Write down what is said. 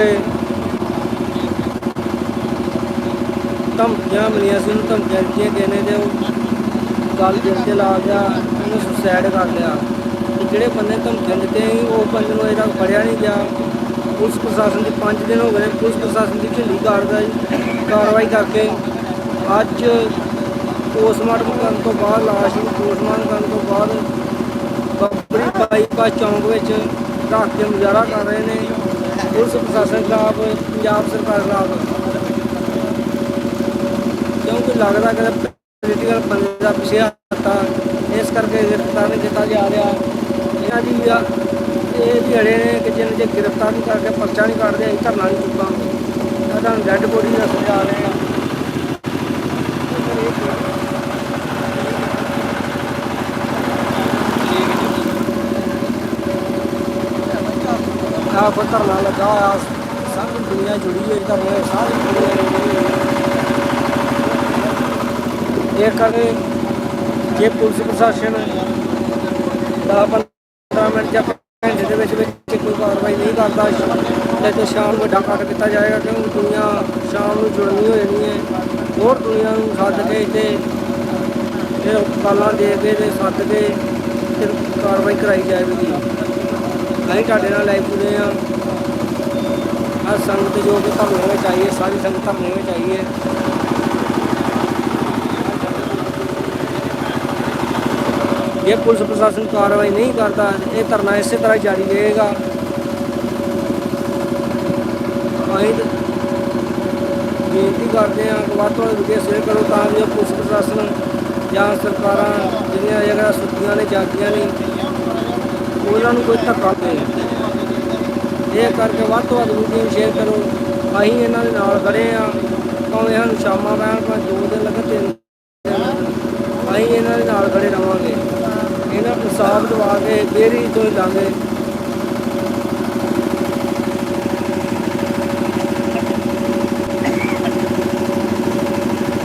ਕੇ ਧਮਕੀਆਂ ਮਿਲੀਆਂ ਸੀ, ਉਹਨੂੰ ਧਮਕੀਆਂ ਦਿੱਤੀਆਂ ਗਏ ਨੇ ਤੇ ਉਹ ਗੱਲ ਦਿਲ ਤੇ ਲਾ ਗਿਆ, ਉਹਨੂੰ ਸੁਸਾਈਡ ਕਰ ਲਿਆ। ਤੇ ਜਿਹੜੇ ਬੰਦੇ ਧਮਕੀਆਂ ਦਿੱਤੇ ਸੀ, ਉਹ ਬੰਦੇ ਨੂੰ ਅਜੇ ਤੱਕ ਫੜਿਆ ਨਹੀਂ ਗਿਆ। ਪੁਲਿਸ ਪ੍ਰਸ਼ਾਸਨ ਦੇ 5 ਦਿਨ ਹੋ ਗਏ ਪੁਲਿਸ ਪ੍ਰਸ਼ਾਸਨ ਦੀ ਢਿੱਲੀ ਕਾਰਵਾਈ ਕਾਰਵਾਈ ਕਰਕੇ ਅੱਜ ਪੋਸਟਮਾਰਟਮ ਕਰਨ ਤੋਂ ਬਾਅਦ, ਲਾਸ਼ ਨੂੰ ਪੋਸਟਮਾਰਟਮ ਕਰਨ ਤੋਂ ਬਾਅਦ ਬੱਬਰੀ ਬਾਈਪਾਸ ਚੌਂਕ ਵਿੱਚ ਰੱਖ ਕੇ ਮੁਜ਼ਾਹਰਾ ਕਰ ਰਹੇ ਨੇ। ਪੁਲਿਸ ਪ੍ਰਸ਼ਾਸਨ ਖਿਲਾਫ, ਪੰਜਾਬ ਸਰਕਾਰ ਖਿਲਾਫ। ਕਿਉਂਕਿ ਲੱਗਦਾ ਕਿ ਪੋਲੀਟੀਕਲ ਬੰਦੇ ਦਾ ਪਿਛੇ ਹੱਥ ਇਸ ਕਰਕੇ ਗ੍ਰਿਫਤਾਰ ਨਹੀਂ ਕੀਤਾ ਜਾ ਰਿਹਾ। ਇਹਨਾਂ ਦੀ ਇਹ ਵੀ ਅੜੇ ਨੇ ਕਿ ਜਿੰਨ ਜੇ ਗ੍ਰਿਫਤਾਰ ਨਹੀਂ ਕਰਕੇ ਪਰਚਾ ਨਹੀਂ ਕੱਢਦੇ, ਅਸੀਂ ਧਰਨਾ ਨਹੀਂ ਚੁੱਕਾਂਗੇ। ਇਹਨਾਂ ਨੂੰ ਡੈੱਡ ਬੋਡੀ ਦਾ ਜਾ ਰਹੇ ਆ ਆ ਕੋ ਧਰਨਾ ਲੱਗਾ ਹੋਇਆ ਸਾਰੀ ਦੁਨੀਆ ਜੁੜੀ ਹੋਈ ਧਰਨੇ, ਸਾਰੀ ਦੁਨੀਆ ਜੁੜੀ ਹੋਈ ਇਹ ਕਰਕੇ ਜੇ ਪੁਲਿਸ ਪ੍ਰਸ਼ਾਸਨ ਦਾ 15 ਮਿੰਟ ਜਾਂ ਘੰਟੇ ਦੇ ਵਿੱਚ ਵਿੱਚ ਕੋਈ ਕਾਰਵਾਈ ਨਹੀਂ ਕਰਦਾ, ਤੇ ਤੇ ਸ਼ਾਮ ਨੂੰ ਵੱਡਾ ਕੱਟ ਕੀਤਾ ਜਾਏਗਾ, ਕਿਉਂਕਿ ਦੁਨੀਆ ਸ਼ਾਮ ਨੂੰ ਜੁੜਨੀ ਹੋ ਜਾਣੀ ਹੈ ਹੋਰ ਦੁਨੀਆ ਨੂੰ ਸੱਦ ਕੇ ਇੱਥੇ ਫਿਰ ਕਾਲਾਂ ਦੇ ਕੇ ਤੇ ਸੱਦ ਕੇ ਫਿਰ ਕਾਰਵਾਈ ਕਰਾਈ ਜਾਏਗੀ। ਅਸੀਂ ਤੁਹਾਡੇ ਨਾਲ ਲਾਈਵ ਜੁੜੇ ਆ ਹਰ ਸੰਗਤ ਜੋ ਕਿ ਧਰਨੇ ਵਿੱਚ ਆਈ ਹੈ, ਸਾਰੀ ਸੰਗਤ ਧਰਨੇ ਵਿੱਚ ਆਈ ਹੈ। ਜੇ ਪੁਲਿਸ ਪ੍ਰਸ਼ਾਸਨ ਕਾਰਵਾਈ ਨਹੀਂ ਕਰਦਾ, ਇਹ ਧਰਨਾ ਇਸੇ ਤਰ੍ਹਾਂ ਜਾਰੀ ਰਹੇਗਾ। ਅਸੀਂ ਬੇਨਤੀ ਕਰਦੇ ਹਾਂ ਕਿ ਵੱਧ ਤੋਂ ਵੱਧ ਰੁਕੇ ਸੇਵ ਕਰੋ ਤਾਂ ਜੋ ਪੁਲਿਸ ਪ੍ਰਸ਼ਾਸਨ ਜਾਂ ਸਰਕਾਰਾਂ ਜਿਹੜੀਆਂ ਜਗ੍ਹਾ ਸੁੱਤੀਆਂ ਨੇ, ਜਾਗੀਆਂ ਨੇ ਉਹਨਾਂ ਨੂੰ ਕੋਈ ਧੱਕਾ ਦੇ ਇਹ ਕਰਕੇ ਵੱਧ ਤੋਂ ਵੱਧ ਵੀਡੀਓ ਸ਼ੇਅਰ ਕਰੋ। ਅਸੀਂ ਇਹਨਾਂ ਦੇ ਨਾਲ ਖੜੇ ਆ ਭਾਵੇਂ ਸਾਨੂੰ ਸ਼ਾਮਾਂ ਪੈਣ, ਭਾਵੇਂ ਦੋ ਦਿਨ ਲੱਗੇ, ਤਿੰਨ ਅਸੀਂ ਇਹਨਾਂ ਦੇ ਨਾਲ ਖੜੇ ਰਵਾਂਗੇ। ਇਹਨਾਂ ਨੂੰ ਇਨਸਾਫ ਦਵਾ ਕੇ ਫੇਰ ਹੀ ਤੋਂ ਲਾਂਗੇ